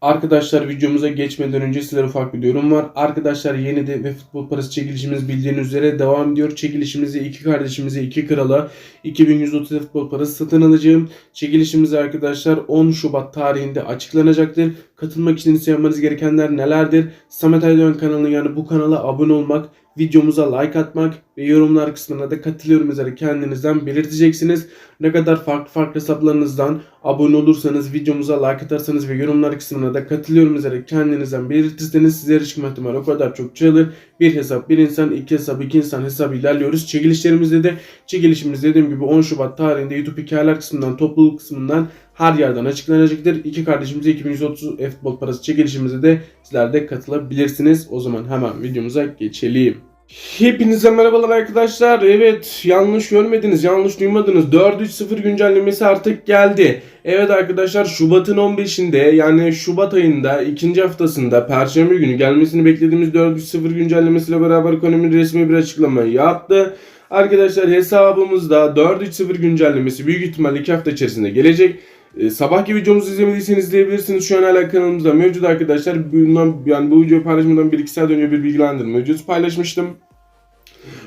Arkadaşlar videomuza geçmeden önce sizlere ufak bir duyurum var. Arkadaşlar yeni de ve futbol parası çekilişimiz bildiğiniz üzere devam ediyor. Çekilişimizi iki kardeşimize iki krala 2130 futbol parası satın alacağım. Çekilişimiz arkadaşlar 10 Şubat tarihinde açıklanacaktır. Katılmak için ise yapmanız gerekenler nelerdir? Samet Aydoğan kanalına yani bu kanala abone olmak, videomuza like atmak ve yorumlar kısmına da katılıyorum yazarak kendinizden belirteceksiniz. Ne kadar farklı farklı hesaplarınızdan abone olursanız, videomuza like atarsanız ve yorumlar kısmına da katılıyorum yazarak kendinizden belirtirseniz sizlere çıkma ihtimali o kadar çok çoğalır. Bir hesap bir insan, iki hesap iki insan hesabı ilerliyoruz. Çekilişlerimizde de çekilişimiz dediğim gibi 10 Şubat tarihinde YouTube hikayeler kısmından, topluluk kısmından her yerden açıklanacaktır. İki kardeşimize 2130 futbol parası çekilişimize de sizler de katılabilirsiniz. O zaman hemen videomuza geçelim. Hepinize merhabalar arkadaşlar. Evet yanlış görmediniz, yanlış duymadınız. 4.3.0 güncellemesi artık geldi. Evet arkadaşlar Şubat'ın 15'inde yani Şubat ayında ikinci haftasında Perşembe günü gelmesini beklediğimiz 4.3.0 güncellemesiyle beraber Konami resmi bir açıklama yaptı. Arkadaşlar hesabımızda 4.3.0 güncellemesi büyük ihtimalle 2 hafta içerisinde gelecek. E, sabahki videomuzu izlemediyseniz izleyebilirsiniz. Şu an hala kanalımızda mevcut arkadaşlar. Bundan, yani bu videoyu paylaşmadan 1-2 saat önce bir bilgilendirme videosu paylaşmıştım.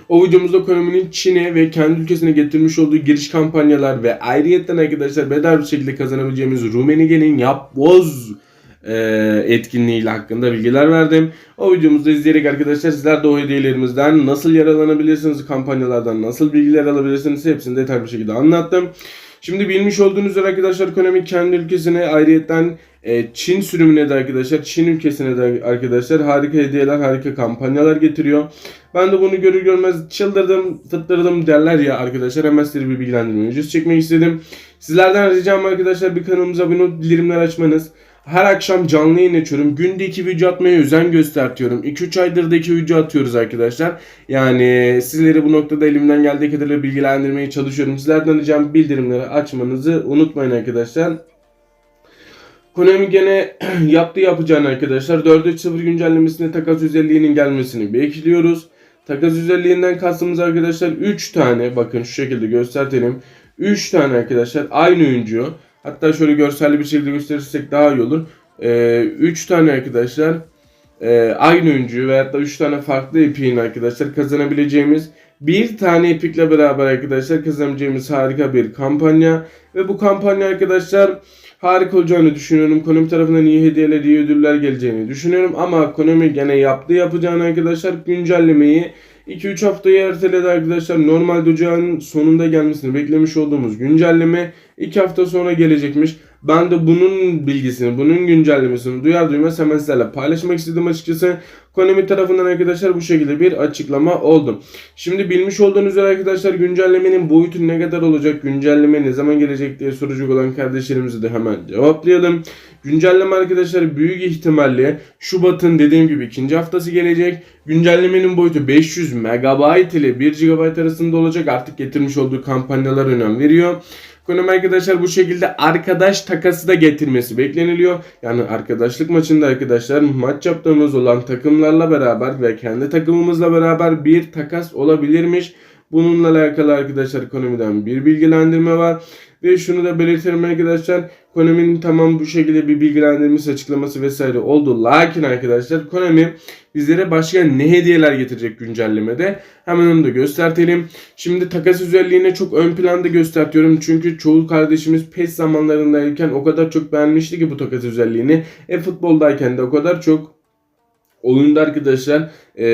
O videomuzda Konami'nin Çin'e ve kendi ülkesine getirmiş olduğu giriş kampanyalar ve ayrıyetten arkadaşlar bedava bir şekilde kazanabileceğimiz Rumenige'nin yapboz e, etkinliğiyle hakkında bilgiler verdim. O videomuzda izleyerek arkadaşlar sizler de o hediyelerimizden nasıl yararlanabilirsiniz, kampanyalardan nasıl bilgiler alabilirsiniz hepsini detaylı bir şekilde anlattım. Şimdi bilmiş olduğunuz üzere arkadaşlar Konami kendi ülkesine ayrıyetten e, Çin sürümüne de arkadaşlar Çin ülkesine de arkadaşlar harika hediyeler harika kampanyalar getiriyor. Ben de bunu görür görmez çıldırdım fıttırdım derler ya arkadaşlar hemen size bir bilgilendirme videosu çekmek istedim. Sizlerden ricam arkadaşlar bir kanalımıza abone olup bildirimler açmanız. Her akşam canlı yayın açıyorum. Günde 2 video atmaya özen göstertiyorum. 2-3 aydır da 2 video atıyoruz arkadaşlar. Yani sizleri bu noktada elimden geldiği kadarıyla bilgilendirmeye çalışıyorum. Sizlerden ricam bildirimleri açmanızı unutmayın arkadaşlar. Konami gene yaptı yapacağını arkadaşlar. 4.3.0 güncellemesine takas özelliğinin gelmesini bekliyoruz. Takas özelliğinden kastımız arkadaşlar 3 tane bakın şu şekilde göstertelim. 3 tane arkadaşlar aynı oyuncu. Hatta şöyle görselli bir şekilde gösterirsek daha iyi olur. 3 ee, tane arkadaşlar e, aynı oyuncuyu veyahut da 3 tane farklı epik'in arkadaşlar kazanabileceğimiz bir tane epikle beraber arkadaşlar kazanabileceğimiz harika bir kampanya. Ve bu kampanya arkadaşlar harika olacağını düşünüyorum. Konami tarafından iyi hediyeler, iyi ödüller geleceğini düşünüyorum. Ama Konami gene yaptı yapacağını arkadaşlar güncellemeyi 2-3 haftayı erteledi arkadaşlar. Normalde ocağın sonunda gelmesini beklemiş olduğumuz güncelleme 2 hafta sonra gelecekmiş. Ben de bunun bilgisini, bunun güncellemesini duyar duymaz hemen sizlerle paylaşmak istedim açıkçası. Konami tarafından arkadaşlar bu şekilde bir açıklama oldu. Şimdi bilmiş olduğunuz üzere arkadaşlar güncellemenin boyutu ne kadar olacak, güncelleme ne zaman gelecek diye soracak olan kardeşlerimizi de hemen cevaplayalım. Güncelleme arkadaşlar büyük ihtimalle Şubat'ın dediğim gibi ikinci haftası gelecek. Güncellemenin boyutu 500 MB ile 1 GB arasında olacak. Artık getirmiş olduğu kampanyalar önem veriyor. Konum arkadaşlar bu şekilde arkadaş takası da getirmesi bekleniliyor. Yani arkadaşlık maçında arkadaşlar maç yaptığımız olan takımlarla beraber ve kendi takımımızla beraber bir takas olabilirmiş. Bununla alakalı arkadaşlar Konami'den bir bilgilendirme var. Ve şunu da belirtelim arkadaşlar. Konami'nin tamam bu şekilde bir bilgilendirmesi açıklaması vesaire oldu. Lakin arkadaşlar Konami bizlere başka ne hediyeler getirecek güncellemede. Hemen onu da göstertelim. Şimdi takas özelliğine çok ön planda göstertiyorum. Çünkü çoğu kardeşimiz PES zamanlarındayken o kadar çok beğenmişti ki bu takas özelliğini. E futboldayken de o kadar çok Oyunda arkadaşlar e,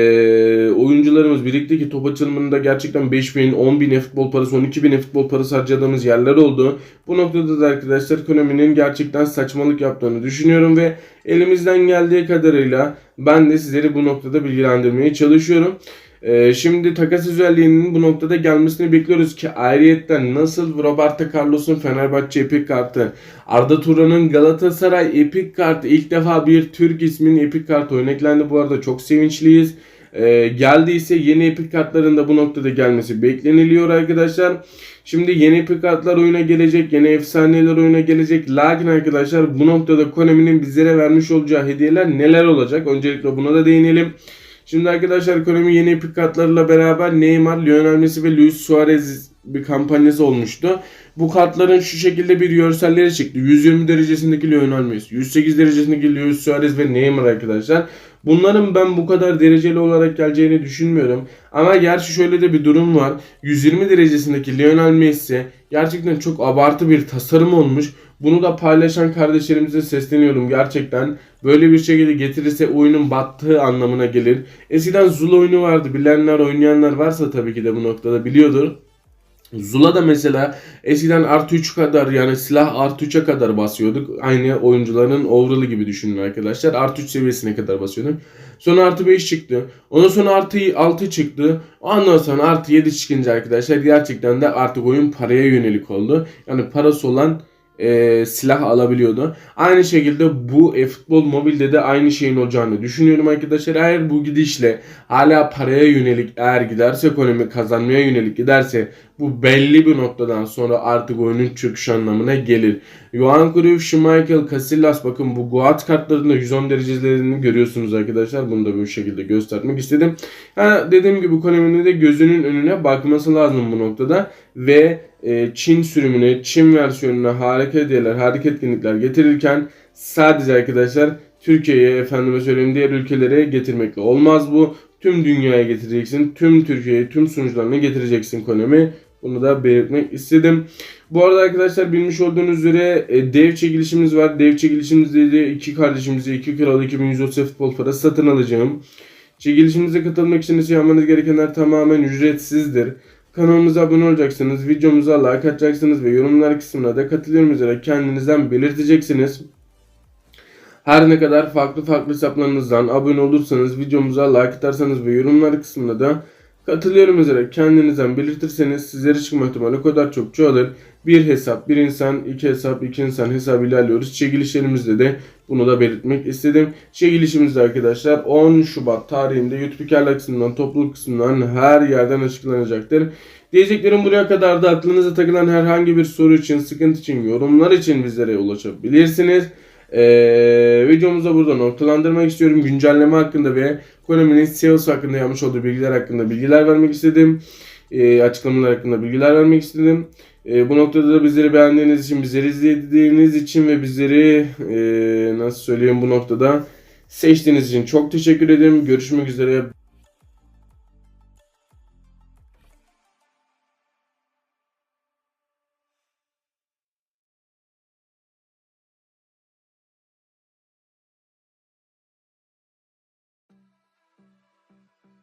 oyuncularımız birlikte top açılımında gerçekten 5000, 10.000 futbol parası, 12.000 futbol parası harcadığımız yerler oldu. Bu noktada da arkadaşlar Konami'nin gerçekten saçmalık yaptığını düşünüyorum ve elimizden geldiği kadarıyla ben de sizleri bu noktada bilgilendirmeye çalışıyorum. Ee, şimdi takas özelliğinin bu noktada gelmesini bekliyoruz ki ayrıyetten nasıl Roberto Carlos'un Fenerbahçe epik kartı, Arda Turan'ın Galatasaray epik kartı ilk defa bir Türk isminin epik kartı oyuna eklendi. Bu arada çok sevinçliyiz. Ee, geldiyse yeni epik kartların da bu noktada gelmesi bekleniliyor arkadaşlar. Şimdi yeni epik kartlar oyuna gelecek, yeni efsaneler oyuna gelecek. Lakin arkadaşlar bu noktada Konami'nin bizlere vermiş olacağı hediyeler neler olacak? Öncelikle buna da değinelim. Şimdi arkadaşlar Konami yeni epik kartlarıyla beraber Neymar, Lionel Messi ve Luis Suarez bir kampanyası olmuştu. Bu kartların şu şekilde bir görselleri çıktı. 120 derecesindeki Lionel Messi, 108 derecesindeki Luis Suarez ve Neymar arkadaşlar. Bunların ben bu kadar dereceli olarak geleceğini düşünmüyorum. Ama gerçi şöyle de bir durum var. 120 derecesindeki Lionel Messi gerçekten çok abartı bir tasarım olmuş. Bunu da paylaşan kardeşlerimize sesleniyorum gerçekten. Böyle bir şekilde getirirse oyunun battığı anlamına gelir. Eskiden Zul oyunu vardı. Bilenler oynayanlar varsa tabii ki de bu noktada biliyordur. Zula da mesela eskiden artı 3 kadar yani silah artı 3'e kadar basıyorduk. Aynı oyuncuların overall'ı gibi düşünün arkadaşlar. Artı 3 seviyesine kadar basıyorduk. Sonra artı 5 çıktı. Ondan sonra artı 6 çıktı. Ondan sonra artı 7 çıkınca arkadaşlar gerçekten de artık oyun paraya yönelik oldu. Yani parası olan e, silah alabiliyordu. Aynı şekilde bu e-futbol mobilde de aynı şeyin olacağını düşünüyorum arkadaşlar. Eğer bu gidişle hala paraya yönelik eğer giderse ekonomi kazanmaya yönelik giderse bu belli bir noktadan sonra artık oyunun çöküş anlamına gelir. Johan Cruyff, Schmeichel, Casillas bakın bu Goat kartlarında 110 derecelerini görüyorsunuz arkadaşlar. Bunu da bu şekilde göstermek istedim. Ha, dediğim gibi Konami'nin de gözünün önüne bakması lazım bu noktada. Ve e, Çin sürümüne, Çin versiyonuna harika hediyeler, harika etkinlikler getirirken sadece arkadaşlar Türkiye'ye efendime söyleyeyim diğer ülkelere getirmekle olmaz bu. Tüm dünyaya getireceksin. Tüm Türkiye'ye, tüm sunucularına getireceksin Konami. Bunu da belirtmek istedim. Bu arada arkadaşlar bilmiş olduğunuz üzere e, dev çekilişimiz var. Dev çekilişimizde de iki kardeşimize iki kral 2130 futbol parası satın alacağım. Çekilişimize katılmak için ise yapmanız gerekenler tamamen ücretsizdir. Kanalımıza abone olacaksınız, videomuza like atacaksınız ve yorumlar kısmına da katılıyorum üzere kendinizden belirteceksiniz. Her ne kadar farklı farklı hesaplarınızdan abone olursanız, videomuza like atarsanız ve yorumlar kısmına da katılıyorum üzere kendinizden belirtirseniz sizlere çıkma ihtimali o kadar çok çoğalır. Bir hesap, bir insan, iki hesap, iki insan hesabı ilerliyoruz. Çekilişlerimizde de bunu da belirtmek istedim. Çekilişimizde arkadaşlar 10 Şubat tarihinde YouTube hikayeler kısmından, topluluk kısmından her yerden açıklanacaktır. Diyeceklerim buraya kadar da aklınıza takılan herhangi bir soru için, sıkıntı için, yorumlar için bizlere ulaşabilirsiniz. Ee, videomuzu burada noktalandırmak istiyorum. Güncelleme hakkında ve Konami'nin sales hakkında yapmış olduğu bilgiler hakkında bilgiler vermek istedim. Ee, açıklamalar hakkında bilgiler vermek istedim. Ee, bu noktada da bizleri beğendiğiniz için, bizleri izlediğiniz için ve bizleri ee, nasıl söyleyeyim bu noktada seçtiğiniz için çok teşekkür ederim. Görüşmek üzere.